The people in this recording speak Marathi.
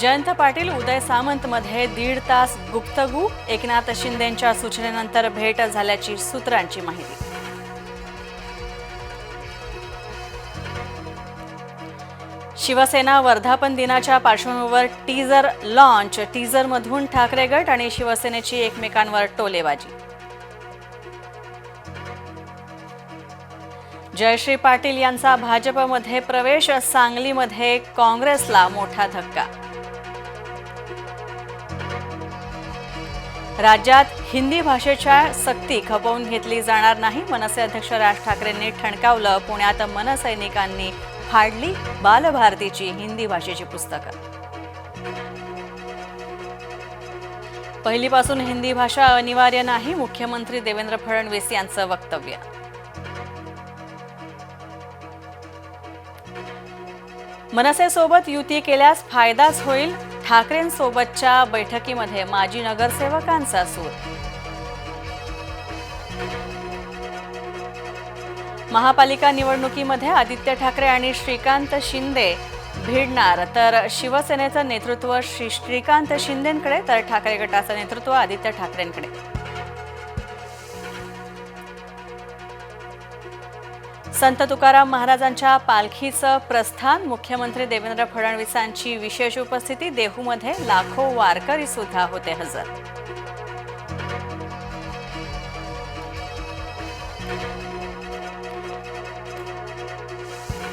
जयंत पाटील उदय सामंत मध्ये दीड तास गुप्तगू. एकनाथ शिंदेंच्या सूचनेनंतर भेट झाल्याची सूत्रांची माहिती. शिवसेना वर्धापन दिनाच्या पार्श्वभूमीवर टीजर लॉन्च टीजरमधून ठाकरे गट आणि शिवसेनेची एकमेकांवर टोलेबाजी. जयश्री पाटील यांचा भाजपमध्ये प्रवेश सांगलीमध्ये काँग्रेसला मोठा धक्का. राज्यात हिंदी भाषेच्या सक्ती खपवून घेतली जाणार नाही मनसे अध्यक्ष राज ठाकरेंनी ठणकावलं पुण्यात मनसैनिकांनी फाडली बालभारतीची हिंदी भाषेची पुस्तकं. पहिलीपासून हिंदी भाषा अनिवार्य नाही मुख्यमंत्री देवेंद्र फडणवीस यांचं वक्तव्य. मनसेसोबत युती केल्यास फायदाच होईल ठाकरेंसोबतच्या बैठकीमध्ये माजी नगरसेवकांचा सूर. महापालिका निवडणुकीमध्ये आदित्य ठाकरे आणि श्रीकांत शिंदे भिडणार. तर शिवसेनेचं नेतृत्व श्री श्रीकांत शिंदेंकडे तर ठाकरे गटाचं नेतृत्व आदित्य ठाकरेंकडे. संत तुकाराम महाराजांच्या पालखीचं प्रस्थान. मुख्यमंत्री देवेंद्र फडणवीसांची विशेष उपस्थिती. देहूमध्ये लाखो वारकरी सुद्धा होते हजर.